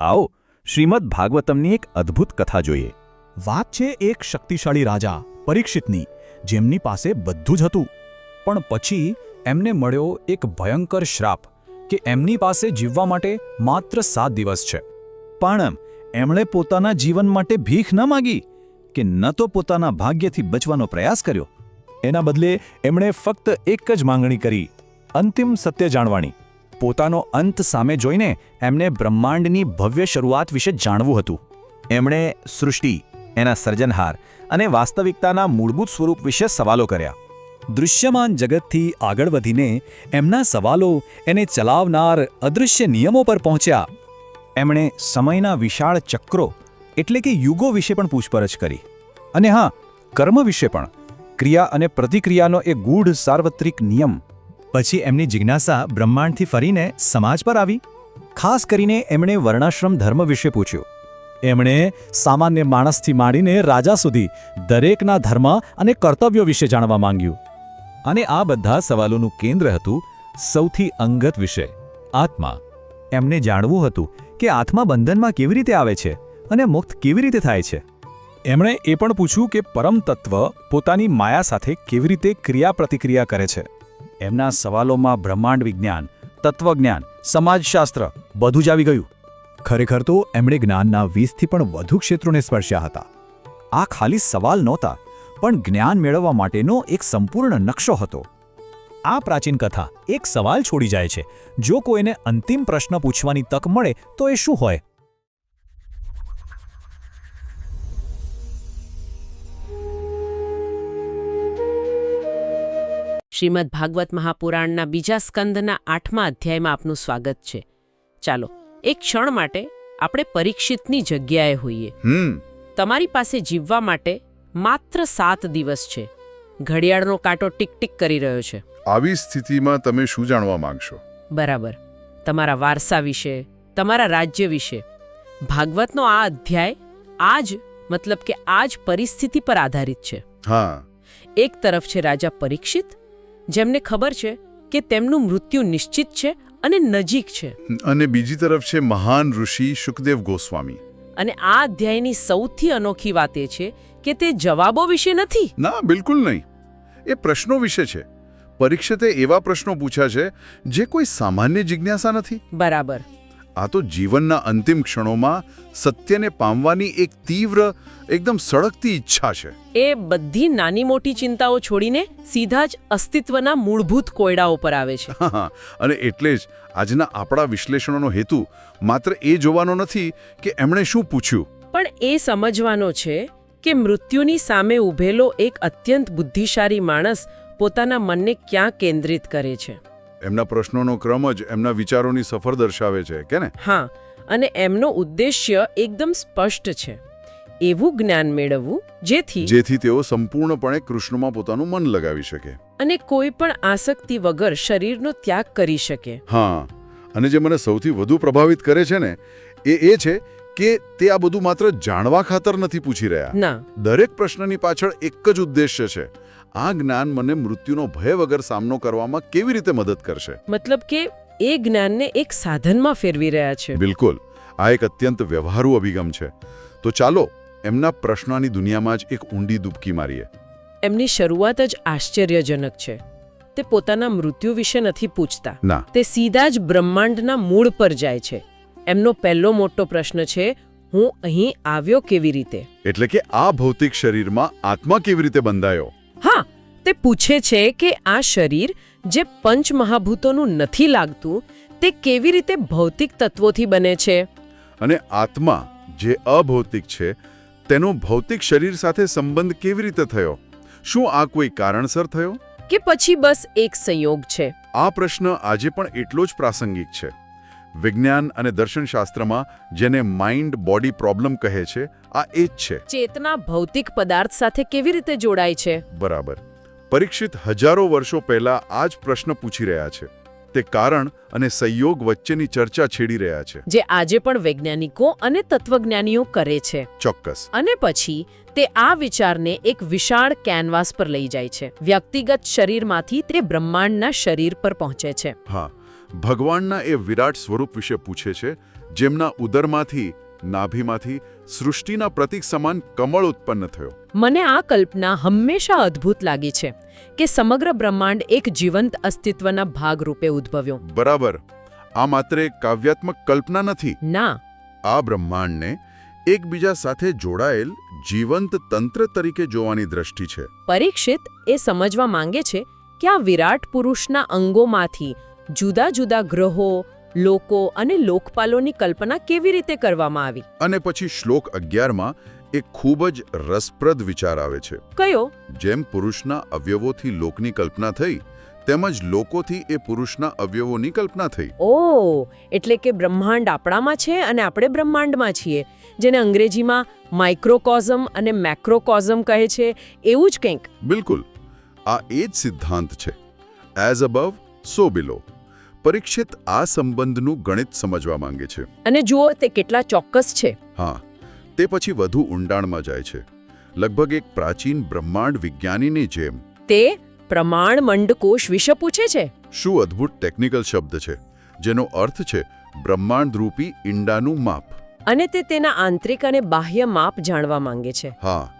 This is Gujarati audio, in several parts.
આવો, શ્રીમદ ભાગવતમની એક અદ્ભુત કથા જોઈએ. વાત છે એક શક્તિશાળી રાજા, પરીક્ષિતની, જેમની પાસે બધું જ હતું. પણ પછી એમને મળ્યો એક ભયંકર શ્રાપ કે એમની પાસે જીવવા માટે માત્ર સાત દિવસ છે. પણ એમણે પોતાના જીવન માટે ભીખ ન માગી કે ન તો પોતાના ભાગ્યથી બચવાનો પ્રયાસ કર્યો. એના બદલે એમણે ફક્ત એક જ માંગણી કરી, અંતિમ સત્ય જાણવાની. પોતાનો અંત સામે જોઈને એમને બ્રહ્માંડની ભવ્ય શરૂઆત વિશે જાણવું હતું. એમણે સૃષ્ટિ, એના સર્જનહાર અને વાસ્તવિકતાના મૂળભૂત સ્વરૂપ વિશે સવાલો કર્યા. દૃશ્યમાન જગતથી આગળ વધીને એમના સવાલો એને ચલાવનાર અદૃશ્ય નિયમો પર પહોંચ્યા. એમણે સમયના વિશાળ ચક્રો, એટલે કે યુગો વિશે પણ પૂછપરછ કરી. અને હા, કર્મ વિશે પણ. ક્રિયા અને પ્રતિક્રિયાનો એ ગૂઢ સાર્વત્રિક નિયમ પછી એમની જિજ્ઞાસા બ્રહ્માંડથી ફરીને સમાજ પર આવી. ખાસ કરીને એમણે વર્ણાશ્રમ ધર્મ વિશે પૂછ્યું. એમણે સામાન્ય માણસથી માંડીને રાજા સુધી દરેકના ધર્મ અને કર્તવ્યો વિશે જાણવા માંગ્યું. અને આ બધા સવાલોનું કેન્દ્ર હતું સૌથી અંગત વિષય, આત્મા. એમને જાણવું હતું કે આત્મા બંધનમાં કેવી રીતે આવે છે અને મુક્ત કેવી રીતે થાય છે. એમણે એ પણ પૂછ્યું કે પરમ તત્વ પોતાની માયા સાથે કેવી રીતે ક્રિયાપ્રતિક્રિયા કરે છે. એમના સવાલોમાં બ્રહ્માંડ વિજ્ઞાન, તત્વજ્ઞાન, સમાજશાસ્ત્ર બધું જ આવી ગયું. ખરેખર તો એમણે જ્ઞાનના વીસથી પણ વધુ ક્ષેત્રોને સ્પર્શ્યા હતા. આ ખાલી સવાલ નહોતા, પણ જ્ઞાન મેળવવા માટેનો એક સંપૂર્ણ નકશો હતો. આ પ્રાચીન કથા એક સવાલ છોડી જાય છે. જો કોઈને અંતિમ પ્રશ્ન પૂછવાની તક મળે, તો એ શું હોય? શ્રીમદ ભાગવત મહાપુરાણના બીજા સ્કંદના આઠમા અધ્યાયમાં આપનું સ્વાગત છે. ચાલો એક ક્ષણ માટે આપણે પરીક્ષિતની જગ્યાએ હોઈએ. હમ. તમારી પાસે જીવવા માટે માત્ર સાત દિવસ છે. ઘડિયાળનો કાંટો ટીક ટીક કરી રહ્યો છે. આવી સ્થિતિમાં તમે શું જાણવા માંગશો? બરાબર. તમારા વારસા વિશે તમારા રાજ્ય વિશે. ભાગવતનો આ અધ્યાય આ જ મતલબ કે આ જ પરિસ્થિતિ પર આધારિત છે. હા. એક તરફ છે રાજા પરીક્ષિત જેમને ખબર છે કે તેમનું મૃત્યુ નિશ્ચિત છે અને નજીક છે. અને બીજી તરફ છે મહાન ઋષિ સુખદેવ ગોસ્વામી. અને આ અધ્યાયની સૌથી અનોખી વાત એ છે કે તે જવાબો વિશે નથી. ના બિલકુલ નહીં. એ પ્રશ્નો વિશે છે. પરીક્ષિતે એવા પ્રશ્નો પૂછ્યા છે જે કોઈ સામાન્ય જિજ્ઞાસા નથી. બરાબર. આ તો જીવનના અંતિમ ક્ષણોમાં સત્યને પામવાની એક તીવ્ર એકદમ સળગતી ઈચ્છા છે. એ બધી નાની મોટી ચિંતાઓ છોડીને સીધા જ અસ્તિત્વના મૂળભૂત કોયડાઓ પર આવે છે. અને એટલે જ આજના આપણા વિશ્લેષણોનો હેતુ માત્ર એ જોવાનો નથી કે એમણે શું પૂછ્યું. પણ એ સમજવાનો છે કે મૃત્યુની સામે ઊભેલો એક અત્યંત બુદ્ધિશાળી માણસ પોતાના મનને ક્યાં કેન્દ્રિત કરે છે. એમના પ્રશ્નોનો ક્રમ જ એમના વિચારોની સફર દર્શાવે છે કે ને? હા અને એમનો ઉદ્દેશ્ય એકદમ સ્પષ્ટ છે. એવું જ્ઞાન મેળવવું જેથી જેથી તેઓ સંપૂર્ણપણે કૃષ્ણમાં પોતાનું મન લગાવી શકે. અને કોઈ પણ આસક્તિ વગર શરીરનો ત્યાગ કરી શકે. હા અને જે મને સૌથી વધુ પ્રભાવિત કરે છે ને એ એ છે કે તે આ બધું માત્ર જાણવા ખાતર નથી પૂછી રહ્યા. ના. દરેક પ્રશ્નની પાછળ એક જ ઉદ્દેશ્ય છે. આ જ્ઞાન મને મૃત્યુનો ભય વગર સામનો કરવામાં કેવી રીતે મદદ કરશે? મતલબ કે એ જ્ઞાનને એક સાધનમાં ફેરવી રહ્યા છે. બિલકુલ. આ એક અત્યંત વ્યવહારુ અભિગમ છે. તો ચાલો એમના પ્રશ્નોની દુનિયામાં જ એક ઊંડી ડૂબકી મારીએ. એમની શરૂઆત જ આશ્ચર્યજનક છે. તે પોતાના મૃત્યુ વિશે નથી પૂછતા. તે સીધા જ બ્રહ્માંડના મૂળ પર જાય છે. એમનો પહેલો મોટો પ્રશ્ન છે હું અહીં આવ્યો કેવી રીતે? એટલે કે આ ભૌતિક શરીરમાં આત્મા કેવી રીતે બંધાયો? હા તે પૂછે છે કે આ શરીર જે પંચમહાભૂતોનું નથી લાગતું તે કેવી રીતે ભૌતિક તત્વોથી બને છે? અને આત્મા જે અભૌતિક છે તેનો ભૌતિક શરીર સાથે સંબંધ કેવી રીતે થયો? શું આ કોઈ કારણસર થયો? કે પછી બસ એક સંયોગ છે? આ પ્રશ્ન આજે પણ એટલો જ પ્રાસંગિક છે. વિજ્ઞાન અને દર્શનશાસ્ત્રમાં જેને માઇન્ડ બોડી પ્રોબ્લેમ કહે છે આ એ જ છે. ચેતના ભૌતિક પદાર્થ સાથે કેવી રીતે જોડાય છે? બરાબર. પરીક્ષિત હજારો વર્ષો પહેલા આ જ પ્રશ્ન પૂછી રહ્યા છે. તે કારણ અને સંયોગ વચ્ચેની ચર્ચા છેડી રહ્યા છે. જે આજે પણ વૈજ્ઞાનિકો અને તત્વજ્ઞાનીઓ કરે છે. ચોક્કસ. અને પછી તે આ વિચારને એક વિશાળ કેનવાસ પર લઈ જાય છે. વ્યક્તિગત શરીરમાંથી તે બ્રહ્માંડના શરીર પર પહોંચે છે. હા ભગવાનના એ વિરાટ સ્વરૂપ વિશે પૂછે છે જેમના ઉદરમાંથી નાભીમાંથી સૃષ્ટિના પ્રતીક સમાન કમળ ઉત્પન્ન થયો. મને આ કલ્પના હંમેશા અદ્ભુત લાગી છે કે સમગ્ર બ્રહ્માંડ એક જીવંત અસ્તિત્વના ભાગરૂપે ઉદ્ભવ્યો. બરાબર. આ માત્ર એક કાવ્યાત્મક કલ્પના નથી. ના. આ બ્રહ્માંડને એકબીજા સાથે જોડાયેલ જીવંત તંત્ર તરીકે જોવાની દ્રષ્ટિ છે. પરીક્ષિત એ સમજવા માંગે છે કે આ વિરાટ પુરુષના અંગોમાંથી જુદા જુદા ગ્રહો લોકો અને લોકપાલોની કલ્પના કેવી રીતે કરવામાં આવી? અને પછી શ્લોક અગિયારમાં એક ખૂબ જ રસપ્રદ વિચાર આવે છે. કયો? જેમ પુરુષના અવયવોથી લોકની કલ્પના થઈ તેમજ લોકોથી એ પુરુષના અવયવોની કલ્પના થઈ. ઓ એટલે કે બ્રહ્માંડ આપણામાં છે અને આપણે બ્રહ્માંડમાં છીએ જેને અંગ્રેજીમાં માઇક્રોકોઝમ અને મેક્રોકોઝમ કહે છે એવું જ કંઈક? બિલકુલ. આ એ જ સિદ્ધાંત છે. As above so below Parikshit આ સંબંધનું ગણિત સમજવા માંગે છે. અને જુઓ તે કેટલા ચોક્કસ છે. હા તે પછી વધુ ઊંડાણમાં જાય છે. લગભગ એક પ્રાચીન બ્રહ્માંડ વિજ્ઞાનીની જેમ. તે પ્રમાણ મંડકોશ વિશે પૂછે છે. શું અદ્ભુત ટેકનિકલ શબ્દ છે જેનો અર્થ છે બ્રહ્માંડરૂપી ઈંડાનું માપ. અને તે તેના આંતરિક અને બાહ્ય માપ જાણવા માંગે છે. હા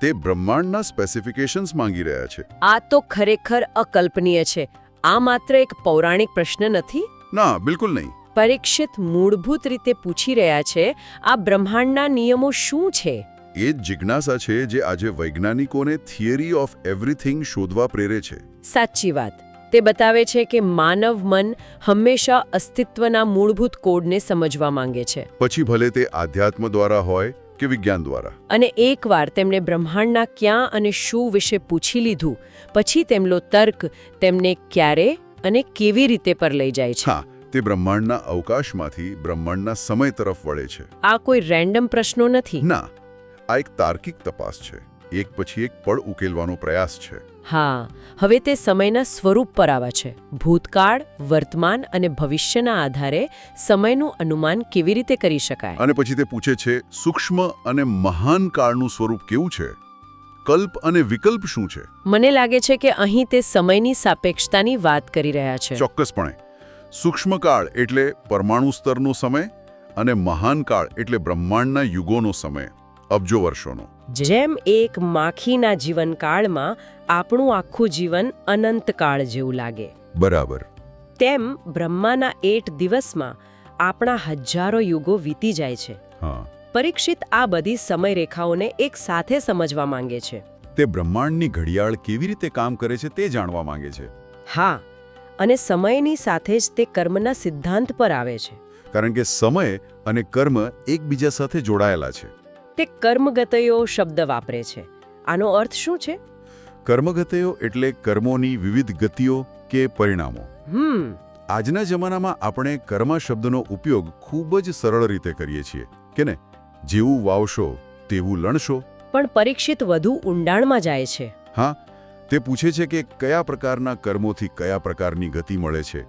તે બ્રહ્માંડના સ્પેસિફિકેશન્સ માંગી રહ્યા છે. આ તો ખરેખર અકલ્પનીય છે. આ માત્ર એક પૌરાણિક પ્રશ્ન નથી? ના બિલકુલ નહીં. પરીક્ષિત મૂળભૂત રીતે પૂછી રહ્યા છે આ બ્રહ્માંડના નિયમો શું છે? એ જ જિજ્ઞાસા છે જે આજે વૈજ્ઞાનિકોને થિયરી ઓફ એવરીથિંગ શોધવા પ્રેરે છે. સાચી વાત. તે બતાવે છે કે માનવ મન હંમેશા અસ્તિત્વના મૂળભૂત કોડને સમજવા માંગે છે. પછી ભલે તે આધ્યાત્મ દ્વારા હોય કે વિજ્ઞાન દ્વારા. અને એકવાર તેમણે બ્રહ્માંડના ક્યાં અને શું વિશે પૂછી લીધું પછી તેમનો તર્ક તેમને ક્યારે અને કેવી રીતે પર લઈ જાય છે. હા તે બ્રહ્માંડના અવકાશમાંથી બ્રહ્માંડના સમય તરફ વળે છે. આ કોઈ રેન્ડમ પ્રશ્નો નથી. ના આ એક તાર્કિક તપાસ છે. એક પછી એક પળ ઉકેલવાનો પ્રયાસ છે. હા હવે તે સમયના સ્વરૂપ પર આવે છે. ભૂતકાળ વર્તમાન અને ભવિષ્યના આધારે સમયનું અનુમાન કેવી રીતે કરી શકાય? અને પછી તે પૂછે છે સૂક્ષ્મ અને મહાન કાળનું સ્વરૂપ કેવું છે? કલ્પ અને વિકલ્પ શું છે? મને લાગે છે કે અહીં તે સમયની સાપેક્ષતાની વાત કરી રહ્યા છે. ચોક્કસપણે. સૂક્ષ્મ કાળ એટલે પરમાણુ સ્તરનો સમય અને મહાન કાળ એટલે બ્રહ્માંડના યુગોનો સમય. અબજો વર્ષોનો. જેમ એક માખીના જીવનકાળમાં આપણું આખું જીવન અનંતકાળ જેવું લાગે. બરાબર. તેમ બ્રહ્માના એટ દિવસમાં આપણા હજારો યુગો વીતી જાય છે. હા. પરીક્ષિત આ બધી સમયરેખાઓને એક સાથે સમજવા માંગે છે. તે બ્રહ્માંડની ઘડિયાળ કેવી રીતે કામ કરે છે તે જાણવા માંગે છે. હા અને સમયની સાથે જ તે કર્મના સિદ્ધાંત પર આવે છે. કારણ કે સમય અને કર્મ એકબીજા સાથે જોડાયેલા છે. તે કર્મગતયો શબ્દ વાપરે છે. આનો અર્થ શું છે? કર્મગતયો એટલે કર્મોની વિવિધ ગતિઓ કે પરિણામો. હમ. આજના જમાનામાં આપણે કર્મ શબ્દનો ઉપયોગ ખૂબ જ સરળ રીતે કરીએ છીએ કે ને? જેવું વાવશો તેવું લણશો. પણ પરીક્ષિત વધુ ઊંડાણમાં જાય છે. હા તે પૂછે છે કે કયા પ્રકારના કર્મોથી કયા પ્રકારની ગતિ મળે છે?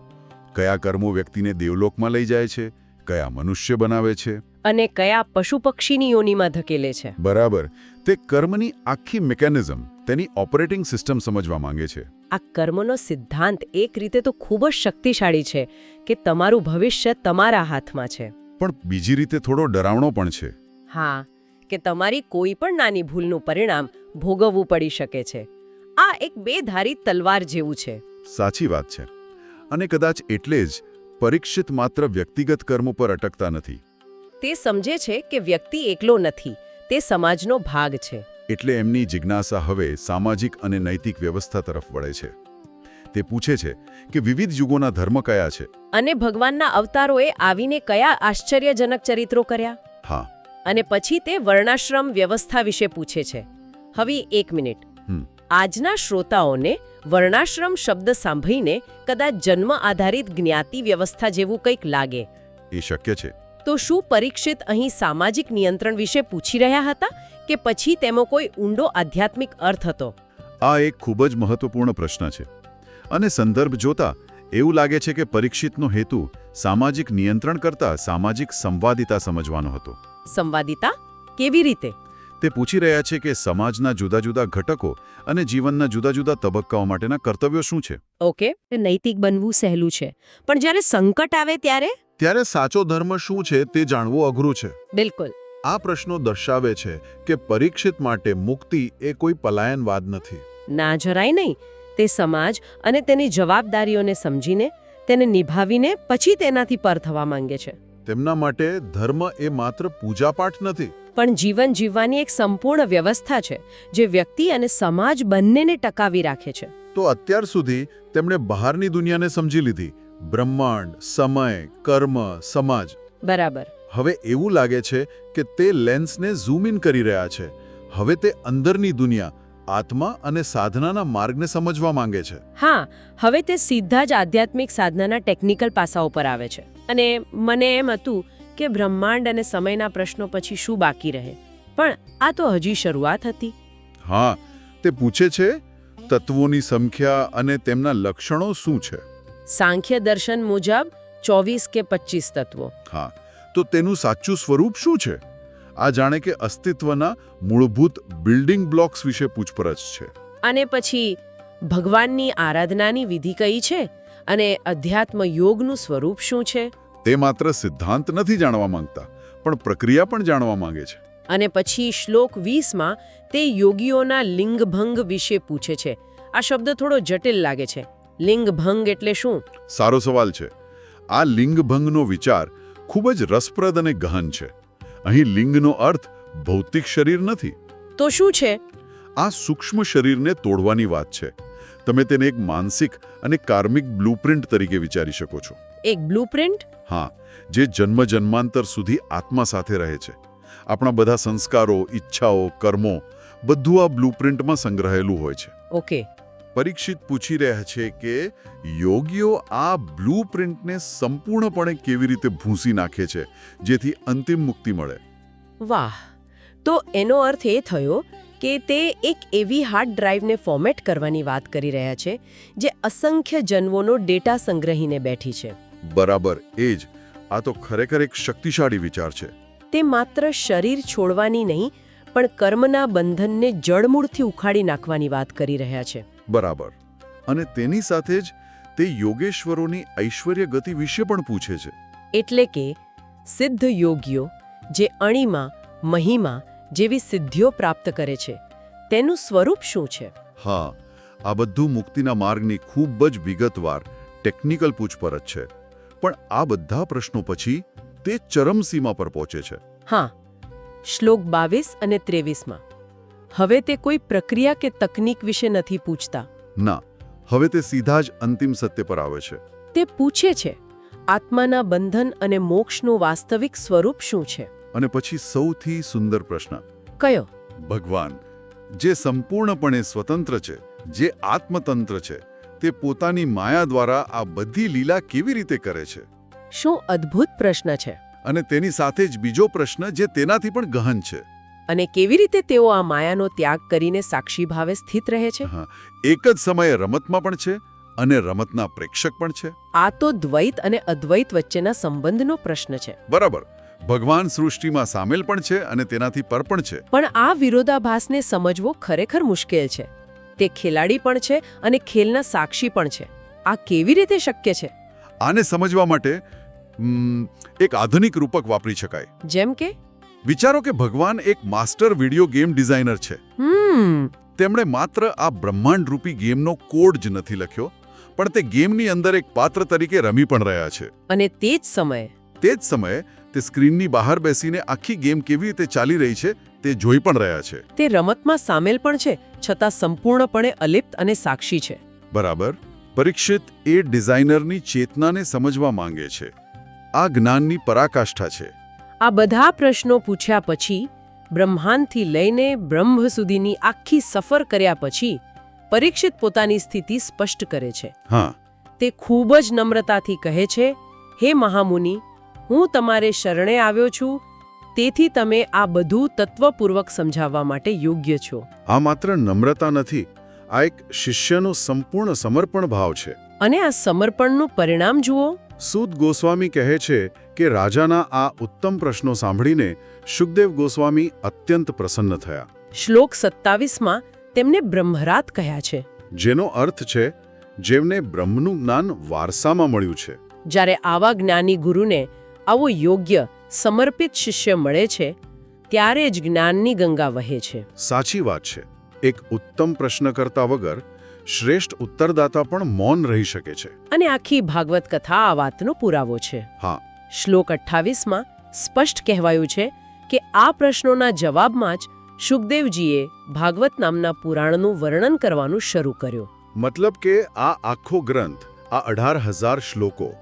કયા કર્મો વ્યક્તિને દેવલોકમાં લઈ જાય છે? કયા મનુષ્ય બનાવે છે? અને કયા પશુ પક્ષીની યોનિમાં ધકેલે છે? બરાબર. તે કર્મની આખી મિકેનિઝમ તેની ઓપરેટિંગ સિસ્ટમ સમજવા માંગે છે. આ કર્મનો સિદ્ધાંત એક રીતે તો ખૂબ જ શક્તિશાળી છે કે તમારું ભવિષ્ય તમારા હાથમાં છે. પણ બીજી રીતે થોડો ડરાવણો પણ છે. હા કે તમારી કોઈ પણ નાની ભૂલનું પરિણામ ભોગવવું પડી શકે છે. આ એક બેધારી તલવાર જેવું છે. સાચી વાત છે. અને કદાચ એટલે જ પરીક્ષિત માત્ર વ્યક્તિગત કર્મો પર અટકતા નથી. તે સમજે છે કે વ્યક્તિ એકલો નથી તે સમાજનો ભાગ છે. એટલે એમની જિજ્ઞાસા હવે સામાજિક અને નૈતિક વ્યવસ્થા તરફ વળે છે. તે પૂછે છે કે વિવિધ યુગોના ધર્મ કયા છે? અને ભગવાનના અવતારોએ આવીને કયા આશ્ચર્યજનક ચરિત્રો કર્યા? હા. અને પછી તે વર્ણાશ્રમ વ્યવસ્થા વિશે પૂછે છે. હવે એક મિનિટ. આજના શ્રોતાઓને વર્ણાશ્રમ શબ્દ સાંભળીને કદાચ જન્મ આધારિત જ્ઞાતિ વ્યવસ્થા જેવું કંઈક લાગે. એ શક્ય છે. તો શું પરીક્ષિત અહીં સામાજિક નિયંત્રણ વિશે પૂછી રહ્યા હતા કે પછી તેમાં કોઈ ઊંડો આધ્યાત્મિક અર્થ હતો? આ એક ખૂબ જ મહત્વપૂર્ણ પ્રશ્ન છે. અને સંદર્ભ જોતા એવું લાગે છે કે પરીક્ષિતનો હેતુ સામાજિક નિયંત્રણ કરતા સામાજિક સંવાદિતા સમજવાનો હતો. સંવાદિતા? કેવી રીતે? તે પૂછી રહ્યા છે કે સમાજના જુદા જુદા ઘટકો અને જીવનના જુદા જુદા તબક્કાઓ માટેના કર્તવ્યો શું છે? ઓકે નૈતિક બનવું સહેલું છે. પણ જ્યારે સંકટ આવે ત્યારે? ત્યારે સાચો ધર્મ શું છે તે જાણવું અઘરું છે. બિલકુલ. આ પ્રશ્નો દર્શાવે છે કે પરીક્ષિત માટે મુક્તિ એ કોઈ પલાયનવાદ નથી. ના જરાય નહીં. તે સમાજ અને તેની જવાબદારીઓને સમજીને તેને નિભાવીને પછી તેનાથી પર થવા માંગે છે. તેમના માટે ધર્મ એ માત્ર પૂજાપાઠ નથી. પણ જીવન જીવવાની એક સંપૂર્ણ વ્યવસ્થા છે જે વ્યક્તિ અને સમાજ બંનેને ટકાવી રાખે છે. તો અત્યાર સુધી તેમણે બહારની દુનિયાને સમજી લીધી. બ્રહ્માંડ સમય કર્મ સમાજ. બરાબર. હવે એવું લાગે છે કે તે લેન્સને ઝૂમ ઇન કરી રહ્યા છે. હવે તે અંદરની દુનિયા આત્મા અને સાધનાના માર્ગને સમજવા માંગે છે. હા હવે તે સીધા જ આધ્યાત્મિક સાધનાના ટેકનિકલ પાસાઓ પર આવે છે. અને મને એમ હતું કે બ્રહ્માંડ અને સમયના પ્રશ્નો પછી શું બાકી રહે? પણ આ તો હજી શરૂઆત હતી. હા તે પૂછે છે તત્વોની સંખ્યા અને તેમના લક્ષણો શું છે? સાંખ્ય દર્શન મુજબ ચોવીસ કે પચીસ તત્વો. હા તો તેનું સાચું સ્વરૂપ શું છે? આ જાણે કે અસ્તિત્વના મૂળભૂત બિલ્ડિંગ બ્લોક્સ વિશે પૂછપરછ છે. અને પછી ભગવાનની આરાધનાની વિધિ કઈ છે? અને અધ્યાત્મ યોગનું સ્વરૂપ શું છે? તે માત્ર સિદ્ધાંત નથી જાણવા માંગતા પણ પ્રક્રિયા પણ જાણવા માંગે છે. અને પછી શ્લોક વીસમાં તે યોગીઓના લિંગભંગ વિશે પૂછે છે. આ શબ્દ થોડો જટિલ લાગે છે. લિંગભંગ એટલે શું? સારો સવાલ છે. આ લિંગભંગનો વિચાર ખૂબ જ રસપ્રદ અને ગહન છે. અહીં લિંગનો અર્થ ભૌતિક શરીર નથી. તો શું છે? આ સૂક્ષ્મ શરીરને તોડવાની વાત છે. તમે તેને એક માનસિક અને કાર્મિક બ્લુપ્રિન્ટ તરીકે વિચારી શકો છો. એક બ્લુપ્રિન્ટ? હા જે જન્મ જન્માંતર સુધી આત્મા સાથે રહે છે. આપણા બધા સંસ્કારો ઈચ્છાઓ કર્મો બધું આ બ્લુપ્રિન્ટમાં સંગ્રહેલું હોય છે. ઓકે. પરીક્ષિત પૂછી રહ્યા છે કે યોગીઓ આ બ્લુપ્રિન્ટને સંપૂર્ણપણે કેવી રીતે ભૂંસી નાખે છે જેથી અંતિમ મુક્તિ મળે. વાહ! તો એનો અર્થ એ થયો કે તે એક એવી હાર્ડ ડ્રાઈવને ફોર્મેટ કરવાની વાત કરી રહ્યા છે જે અસંખ્ય જન્મોનો ડેટા સંગ્રહીને બેઠી છે. બરાબર એ જ. આ તો ખરેખર એક શક્તિશાળી વિચાર છે. તે માત્ર શરીર છોડવાની નહીં પણ કર્મના બંધનને જડમૂળથી ઉખાડી નાખવાની વાત કરી રહ્યા છે. બરાબર. અને તેની સાથે જ તે યોગેશ્વરોની ઐશ્વર્ય ગતિ વિશે પણ પૂછે છે. એટલે કે સિદ્ધ યોગીઓ જે અણીમાં મહિમા જેવી સિદ્ધિઓ પ્રાપ્ત કરે છે તેનું સ્વરૂપ શું છે? હા આ બધું મુક્તિના માર્ગની ખૂબ જ વિગતવાર ટેકનિકલ પૂછપરછ છે. પણ આ બધા પ્રશ્નો પછી તે ચરમસીમા પર પહોંચે છે. હા શ્લોક બાવીસ અને ત્રેવીસમાં. હવે તે કોઈ પ્રક્રિયા કે તકનીક વિશે નથી પૂછતા. ના હવે તે સીધા જ અંતિમ સત્ય પર આવે છે. તે પૂછે છે આત્માના બંધન અને મોક્ષનું વાસ્તવિક સ્વરૂપ શું છે? અને પછી સૌથી સુંદર પ્રશ્ન. કયો? ભગવાન જે સંપૂર્ણપણે સ્વતંત્ર છે જે આત્મતંત્ર છે તે પોતાની માયા દ્વારા આ બધી લીલા કેવી રીતે કરે છે? શું અદ્ભુત પ્રશ્ન છે? અને તેની સાથે જ બીજો પ્રશ્ન જે તેનાથી પણ ગહન છે. અને કેવી રીતે તેઓ આ માયાનો ત્યાગ કરીને સાક્ષી ભાવે સ્થિત રહે છે? એક જ સમયે રમતમાં પણ છે અને રમતના પ્રેક્ષક પણ છે. આ તો દ્વૈત અને અદ્વૈત વચ્ચેના સંબંધનો પ્રશ્ન છે. બરાબર. ભગવાન સૃષ્ટિમાં સામેલ પણ છે અને તેનાથી પર પણ છે. પણ આ વિરોધાભાસને સમજવો ખરેખર મુશ્કેલ છે. તે ખેલાડી પણ છે અને ખેલના સાક્ષી પણ છે. આ કેવી રીતે શક્ય છે? આને સમજવા માટે એક આધુનિક રૂપક વાપરી શકાય. જેમ કે? વિચારો કે ભગવાન એક માસ્ટર વિડિયો ગેમ ડિઝાઇનર છે. તેમણે માત્ર આ બ્રહ્માંડ રૂપી ગેમનો કોડ જ નથી લખ્યો પણ તે ગેમની અંદર એક પાત્ર તરીકે રમી પણ રહ્યા છે. અને તે જ સમયે? તે જ સમયે તે સ્ક્રીનની બહાર બેસીને આખી ગેમ કેવી રીતે ચાલી રહી છે તે જોઈ પણ રહ્યા છે. તે રમતમાં સામેલ પણ છે છતાં સંપૂર્ણપણે અલિપ્ત અને સાક્ષી છે. બરાબર. પરીક્ષિત એ ડિઝાઇનરની ચેતનાને સમજવા માંગે છે. આ જ્ઞાનની પરાકાષ્ઠા છે. આ બધા પ્રશ્નો પૂછ્યા પછી બ્રહ્માંડથી લઈને બ્રહ્મ સુધીની આખી સફર કર્યા પછી પરીક્ષિત પોતાની સ્થિતિ સ્પષ્ટ કરે છે. હા. તે ખૂબ જ નમ્રતાથી કહે છે હે મહામુનિ હું તમારે શરણે આવ્યો છું તેથી તમે આ બધું તત્વપૂર્વક સમજાવવા માટે યોગ્ય છો. આ માત્ર નમ્રતા નથી આ એક શિષ્યનો સંપૂર્ણ સમર્પણ ભાવ છે. અને આ સમર્પણનું પરિણામ જુઓ. સુદ ગોસ્વામી કહે છે કે રાજાના આ ઉત્તમ પ્રશ્નો સાંભળીને સુખદેવ ગોસ્વામી અત્યંત પ્રસન્ન થયા. શ્લોક સત્તાવીસમાં તેમને બ્રહ્મરાત કહ્યા છે. જેનો અર્થ છે જેમને બ્રહ્મનું જ્ઞાન વારસામાં મળ્યું છે. જ્યારે આવા જ્ઞાની ગુરુને આવો યોગ્ય સમર્પિત શિષ્ય મળે છે ત્યારે જ જ્ઞાનની ગંગા વહે છે. સાચી વાત છે. એક ઉત્તમ પ્રશ્ન કરતા વગર શ્રેષ્ઠ ઉત્તરદાતા પણ મૌન રહી શકે છે. અને આખી ભાગવત કથા આ વાતનો પુરાવો છે. હા. શ્લોક અઠ્ઠાવીસમાં સ્પષ્ટ કહેવાયું છે કે આ પ્રશ્નોના જવાબમાં જ શુકદેવજીએ ભાગવત નામના પુરાણનું વર્ણન કરવાનું શરૂ કર્યું. મતલબ કે આ આખો ગ્રંથ આ અઢાર હજાર શ્લોકો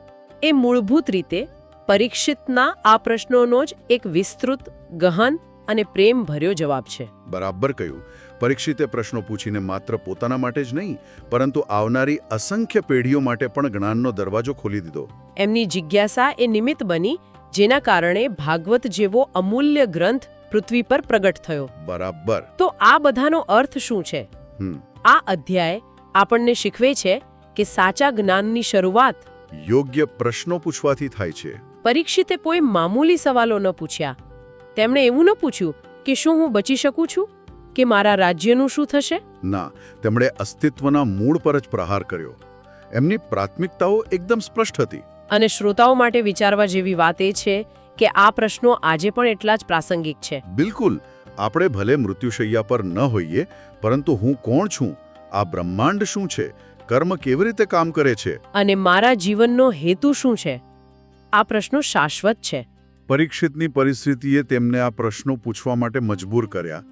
એ મૂળભૂત રીતે પરીક્ષિતના આ પ્રશ્નોનો જ એક વિસ્તૃત ગહન અને પ્રેમભર્યો જવાબ છે. બરાબર કહ્યું. પરીક્ષિતે પ્રશ્નો પૂછીને માત્ર પોતાના માટે જ નહીં પરંતુ આવનારી અસંખ્ય પેઢીઓ માટે પણ જ્ઞાનનો દરવાજો ખોલી દીધો. એમની જિજ્ઞાસા એ નિમિત્ત બની જેના કારણે ભાગવત જેવો અમૂલ્ય ગ્રંથ પૃથ્વી પર પ્રગટ થયો. બરાબર. તો આ બધાનો અર્થ શું છે? આ અધ્યાય આપણને શીખવે છે કે સાચા જ્ઞાનની શરૂઆત યોગ્ય પ્રશ્નો પૂછવાથી થાય છે. પરીક્ષિતે કોઈ મામૂલી સવાલો ન પૂછ્યા. તેમણે એવું ન પૂછ્યું કે શું હું બચી શકું છું? કે મારા રાજ્યનું શું થશે? ના તેમણે અસ્તિત્વના મૂળ પર જ પ્રહાર કર્યો. એમની પ્રાથમિકતાઓ એકદમ સ્પષ્ટ હતી. અને શ્રોતાઓ માટે વિચારવા જેવી વાત એ છે કે આ પ્રશ્નો આજે પણ એટલા જ પ્રાસંગિક છે. બિલકુલ આપણે ભલે મૃત્યુશૈયા પર ન હોઈએ પરંતુ હું કોણ છું? આ બ્રહ્માંડ શું છે? કર્મ કેવી રીતે કામ કરે છે? અને મારા જીવનનો હેતુ શું છે? આ પ્રશ્નો શાશ્વત છે. પરીક્ષિતની પરિસ્થિતિએ તેમને આ પ્રશ્નો પૂછવા માટે મજબૂર કર્યા.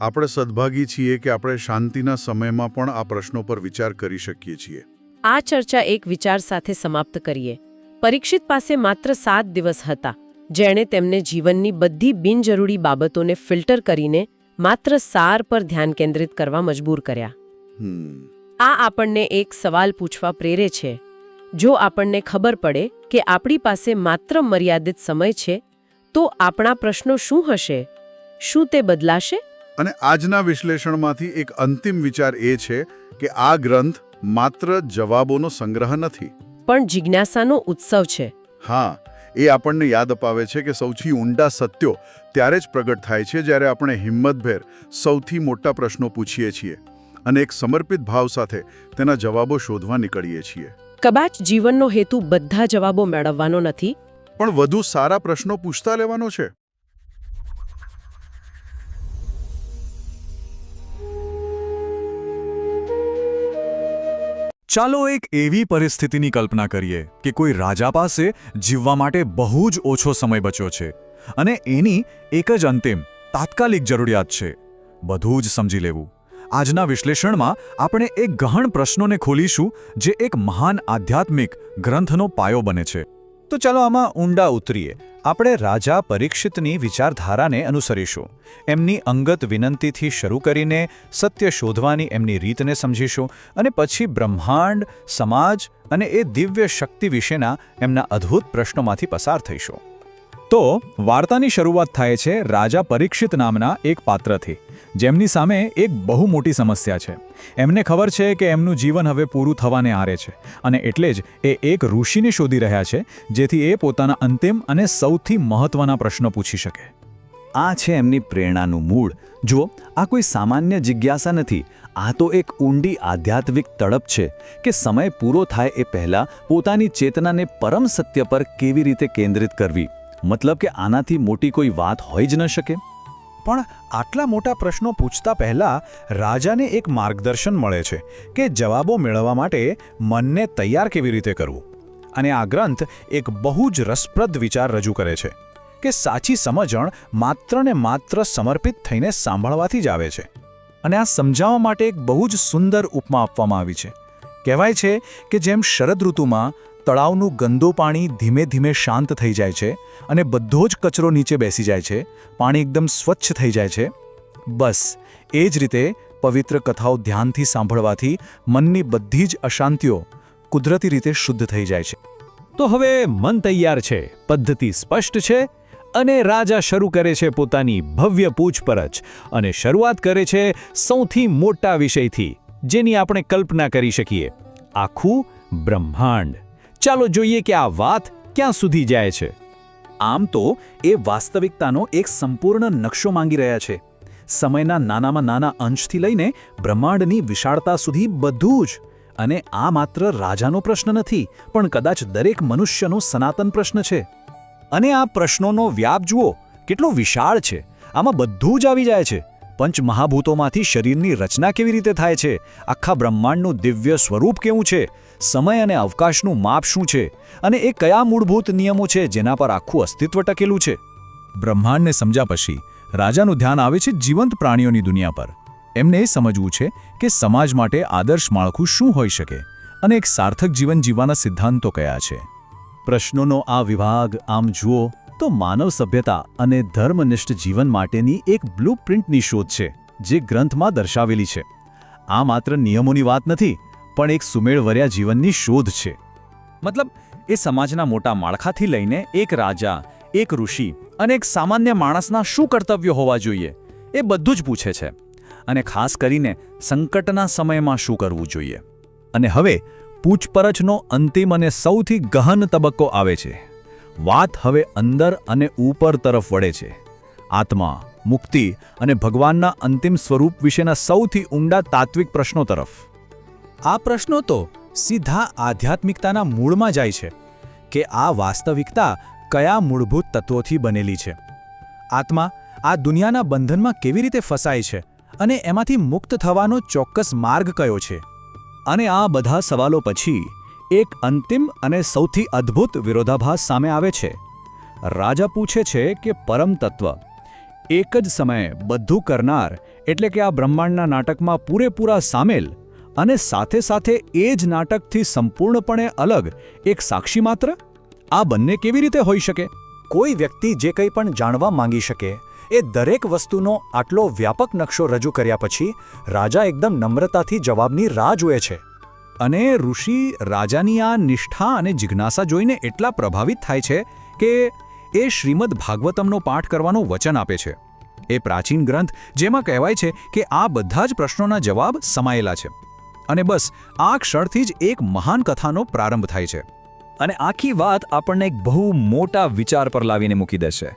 આપણે સદભાગી છીએ કે આપણે શાંતિના સમયમાં પણ આ પ્રશ્નો પર વિચાર કરી શકીએ છીએ. આ ચર્ચા એક વિચાર સાથે સમાપ્ત કરીએ. પરીક્ષિત પાસે માત્ર સાત દિવસ હતા જેણે તેમને જીવનની બધી બિનજરૂરી બાબતોને ફિલ્ટર કરીને માત્ર સાર પર ધ્યાન કેન્દ્રિત કરવા મજબૂર કર્યા. આ આપણને એક સવાલ પૂછવા પ્રેરે છે. જો આપણને ખબર પડે કે આપણી પાસે માત્ર મર્યાદિત સમય છે તો આપણા પ્રશ્નો શું હશે? શું તે બદલાશે? અને આજના વિશ્લેષણમાંથી એક અંતિમ વિચાર એ છે કે આ ગ્રંથ માત્ર જવાબોનો સંગ્રહ નથી. પણ જિજ્ઞાસાનો ઉત્સવ છે. હા એ આપણને યાદ અપાવે છે કે સૌથી ઊંડા સત્યો ત્યારે જ પ્રગટ થાય છે જ્યારે આપણે હિંમતભેર સૌથી મોટા પ્રશ્નો પૂછીએ છીએ અને એક સમર્પિત ભાવ સાથે તેના જવાબો શોધવા નીકળીએ છીએ. કદાચ જીવનનો હેતુ બધા જવાબો મેળવવાનો નથી. પણ વધુ સારા પ્રશ્નો પૂછતા લેવાનો છે. ચાલો એક એવી પરિસ્થિતિની કલ્પના કરીએ કે કોઈ રાજા પાસે જીવવા માટે બહુ જ ઓછો સમય બચ્યો છે અને એની એક જ અંતિમ તાત્કાલિક જરૂરિયાત છે. બધું જ સમજી લેવું. આજના વિશ્લેષણમાં આપણે એક ગહન પ્રશ્નોને ખોલીશું, જે એક મહાન આધ્યાત્મિક ગ્રંથનો પાયો બને છે. તો ચાલો આમાં ઊંડા ઉતરીએ. આપણે રાજા પરીક્ષિતની વિચારધારાને અનુસરીશું. એમની અંગત વિનંતીથી શરૂ કરીને સત્ય શોધવાની એમની રીતને સમજીશું અને પછી બ્રહ્માંડ, સમાજ અને એ દિવ્ય શક્તિ વિશેના એમના અદ્ભુત પ્રશ્નોમાંથી પસાર થઈશું. તો વાર્તાની શરૂઆત થાય છે રાજા પરીક્ષિત નામના એક પાત્રથી. જેમની સામે એક બહુ મોટી સમસ્યા છે. એમને ખબર છે કે એમનું જીવન હવે પૂરું થવાને આરે છે અને એટલે જ એ એક ઋષિને શોધી રહ્યા છે, જેથી એ પોતાના અંતિમ અને સૌથી મહત્વના પ્રશ્નો પૂછી શકે. આ છે એમની પ્રેરણાનું મૂળ. જુઓ, આ કોઈ સામાન્ય જિજ્ઞાસા નથી. આ તો એક ઊંડી આધ્યાત્મિક તડપ છે કે સમય પૂરો થાય એ પહેલાં પોતાની ચેતનાને પરમ સત્ય પર કેવી રીતે કેન્દ્રિત કરવી. મતલબ કે આનાથી મોટી કોઈ વાત હોઈ જ ન શકે? પણ આટલા મોટા પ્રશ્નો પૂછતા પહેલા રાજાને એક માર્ગદર્શન મળે છે કે જવાબો મેળવવા માટે મનને તૈયાર કેવી રીતે કરવું. અને આ ગ્રંથ એક બહુ જ રસપ્રદ વિચાર રજૂ કરે છે કે સાચી સમજણ માત્ર ને માત્ર સમર્પિત થઈને સાંભળવાથી જ આવે છે. અને આ સમજાવવા માટે એક બહુ જ સુંદર ઉપમા આપવામાં આવી છે. કહેવાય છે કે જેમ શરદ ઋતુમાં તળાવનું ગંદુ પાણી ધીમે ધીમે શાંત થઈ જાય છે અને બધો જ કચરો નીચે બેસી જાય છે. પાણી એકદમ સ્વચ્છ થઈ જાય છે. બસ, એ જ રીતે પવિત્ર કથાઓ ધ્યાનથી સાંભળવાથી મનની બધી જ અશાંતિઓ કુદરતી રીતે શુદ્ધ થઈ જાય છે. તો હવે મન તૈયાર છે, પદ્ધતિ સ્પષ્ટ છે અને રાજા શરૂ કરે છે પોતાની ભવ્ય પૂછપરછ અને શરૂઆત કરે છે સૌથી મોટા વિષયથી, જેની આપણે કલ્પના કરી શકીએ. આખું બ્રહ્માંડ. ચાલો જોઈએ કે આ વાત ક્યાં સુધી જાય છે. આમ તો એ વાસ્તવિકતાનો એક સંપૂર્ણ નકશો માંગી રહ્યા છે. સમયના નાનામાં નાના અંશથી લઈને બ્રહ્માંડની વિશાળતા સુધી બધું જ. અને આ માત્ર રાજાનો પ્રશ્ન નથી, પણ કદાચ દરેક મનુષ્યનો સનાતન પ્રશ્ન છે. અને આ પ્રશ્નોનો વ્યાપ જુઓ, કેટલો વિશાળ છે. આમાં બધું જ આવી જાય છે. પંચ મહાભૂતોમાંથી શરીરની રચના કેવી રીતે થાય છે? આખા બ્રહ્માંડનું દિવ્ય સ્વરૂપ કેવું છે? સમય અને અવકાશનું માપ શું છે અને એ કયા મૂળભૂત નિયમો છે જેના પર આખું અસ્તિત્વ ટકેલું છે? બ્રહ્માંડને સમજ્યા પછી રાજાનું ધ્યાન આવે છે જીવંત પ્રાણીઓની દુનિયા પર. એમને એ સમજવું છે કે સમાજ માટે આદર્શ માળખું શું હોઈ શકે અને એક સાર્થક જીવન જીવવાના સિદ્ધાંતો કયા છે. પ્રશ્નોનો આ વિભાગ, આમ જુઓ, તો માનવ સભ્યતા અને ધર્મનિષ્ઠ જીવન માટેની એક બ્લુપ્રિન્ટની શોધ છે, જે ગ્રંથમાં દર્શાવેલી છે. આ માત્ર નિયમોની વાત નથી પણ એક સુમેળવર્યા જીવનની શોધ છે. મતલબ, એ સમાજના મોટા માળખાથી લઈને એક રાજા, એક ઋષિ અને એક સામાન્ય માણસના શું કર્તવ્યો હોવા જોઈએ, એ બધું જ પૂછે છે. અને ખાસ કરીને સંકટના સમયમાં શું કરવું જોઈએ. અને હવે, પૂછપરછનો અંતિમ અને સૌથી ગહન તબક્કો આવે છે. વાત હવે અંદર અને ઉપર તરફ વળે છે. આત્મા, મુક્તિ અને ભગવાનના અંતિમ સ્વરૂપ વિશેના સૌથી ઊંડા તાત્વિક પ્રશ્નો તરફ. આ પ્રશ્નો તો સીધા આધ્યાત્મિકતાના મૂળમાં જાય છે કે આ વાસ્તવિકતા કયા મૂળભૂત તત્વોથી બનેલી છે. આત્મા આ દુનિયાના બંધનમાં કેવી રીતે ફસાય છે અને એમાંથી મુક્ત થવાનો ચોક્કસ માર્ગ કયો છે? અને આ બધા સવાલો પછી એક અંતિમ અને સૌથી અદ્ભુત વિરોધાભાસ સામે આવે છે. રાજા પૂછે છે કે પરમ તત્વ એક જ સમયે બધું કરનાર એટલે કે આ બ્રહ્માંડના નાટકમાં પૂરેપૂરા સામેલ અને સાથે સાથે એ જ નાટકથી સંપૂર્ણપણે અલગ, એક સાક્ષી માત્ર? આ બંને કેવી રીતે હોઈ શકે? કોઈ વ્યક્તિ જે કંઈ પણ જાણવા માંગી શકે, એ દરેક વસ્તુનો આટલો વ્યાપક નકશો રજૂ કર્યા પછી રાજા એકદમ નમ્રતાથી જવાબની રાહ જુએ છે. અને ઋષિ રાજાની આ નિષ્ઠા અને જિજ્ઞાસા જોઈને એટલા પ્રભાવિત થાય છે કે એ શ્રીમદ ભાગવતમનો પાઠ કરવાનું વચન આપે છે. એ પ્રાચીન ગ્રંથ જેમાં કહેવાય છે કે આ બધા જ પ્રશ્નોના જવાબ સમાયેલા છે. અને બસ, આ ક્ષણથી જ એક મહાન કથાનો પ્રારંભ થાય છે. અને આખી વાત આપણને એક બહુ મોટા વિચાર પર લાવીને મૂકી દેશે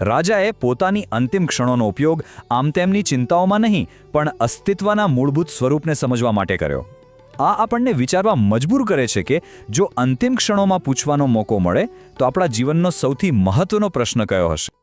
રાજાએ પોતાની અંતિમ ક્ષણોનો ઉપયોગ આમ તેમની ચિંતાઓમાં નહીં, પણ અસ્તિત્વના મૂળભૂત સ્વરૂપને સમજવા માટે કર્યો. આ આપણને વિચારવા મજબૂર કરે છે કે, જો અંતિમ ક્ષણોમાં પૂછવાનો મોકો મળે, તો આપણા જીવનનો સૌથી મહત્વનો પ્રશ્ન કયો હશે?